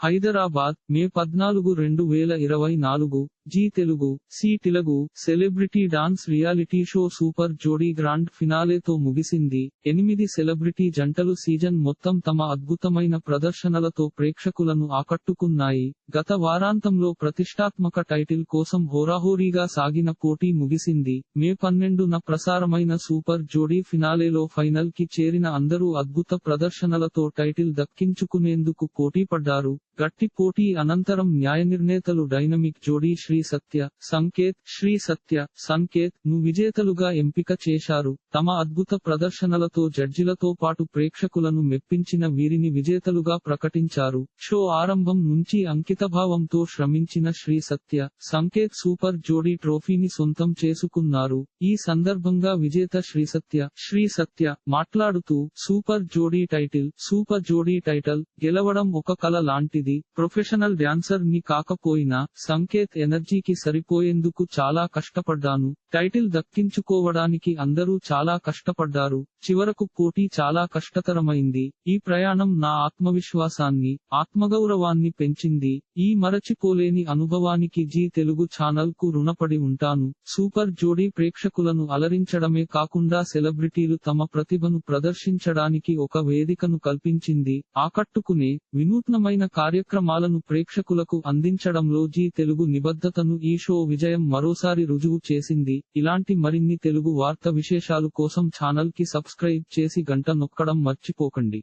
హైదరాబాద్ మే పద్నాలుగు రెండు వేల ఇరవై నాలుగు Zee Telugu C Telugu celebrity dance reality show super Jodi grand ఫినాలేతో ముగిసింది. ఎనిమిది సెలబ్రిటీ జంటలు సీజన్ మొత్తం తమ అద్భుతమైన ప్రదర్శనలతో ప్రేక్షకులను ఆకట్టుకున్నాయి. గత వారాంతంలో ప్రతిష్టాత్మక టైటిల్ కోసం హోరాహోరీగా సాగిన పోటీ ముగిసింది. మే పన్నెండున ప్రసారమైన సూపర్ జోడీ ఫినాలేలో ఫైనల్కి చేరిన అందరూ అద్భుత ప్రదర్శనలతో టైటిల్ దక్కించుకునేందుకు పోటీ పడ్డారు గట్టి పోటీ అనంతరం న్యాయ నిర్ణేతలు డైనమిక్ జోడీ శ్రీ సత్య సంకేత్ శ్రీ సత్య సంకేత్ను విజేతలుగా ఎంపిక చేశారు. తమ అద్భుత ప్రదర్శనలతో జడ్జిలతో పాటు ప్రేక్షకులను మెప్పించిన వీరిని విజేతలుగా ప్రకటించారు. షో ఆరంభం నుంచి అంకితభావంతో శ్రమించిన శ్రీ సత్య సంకేత్ సూపర్ జోడీ ట్రోఫీని సొంతం చేసుకున్నారు. ఈ సందర్భంగా విజేత శ్రీ సత్య శ్రీ సత్య మాట్లాడుతూ సూపర్ జోడీ టైటిల్ సూపర్ జోడీ టైటిల్ గెలవడం ఒక కల లాంటిది ప్రొఫెషనల్ డాన్సర్ని కాకపోయినా సంకేత్ ఎనర్జీకి సరిపోయేందుకు చాలా కష్టపడ్డాను. టైటిల్ దక్కించుకోవడానికి అందరూ చాలా కష్టపడ్డారు. చివరకు పోటీ చాలా కష్టతరమైంది. ఈ ప్రయాణం నా ఆత్మవిశ్వాసాన్ని ఆత్మగౌరవాన్ని పెంచింది. ఈ మరచిపోలేని అనుభవానికి జీ తెలుగు ఛానల్కు రుణపడి ఉంటాను. సూపర్ జోడీ ప్రేక్షకులను అలరించడమే కాకుండా సెలబ్రిటీలు తమ ప్రతిభను ప్రదర్శించడానికి ఒక వేదికను కల్పించింది. ఆకట్టుకునే వినూత్నమైన కార్యక్రమాలను ప్రేక్షకులకు అందించడంలో జీ తెలుగు నిబద్ధతను ఈ షో విజయం మరోసారి రుజువు చేసింది. ఇలాంటి మరిన్ని తెలుగు వార్త విశేషాలు కోసం ఛానల్కి సబ్స్క్రైబ్ చేసి గంట నొక్కడం మర్చిపోకండి.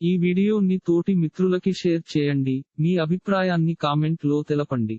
ఈ వీడియోని తోటి మిత్రులకి షేర్ చేయండి. మీ అభిప్రాయాన్ని కామెంట్లో తెలపండి.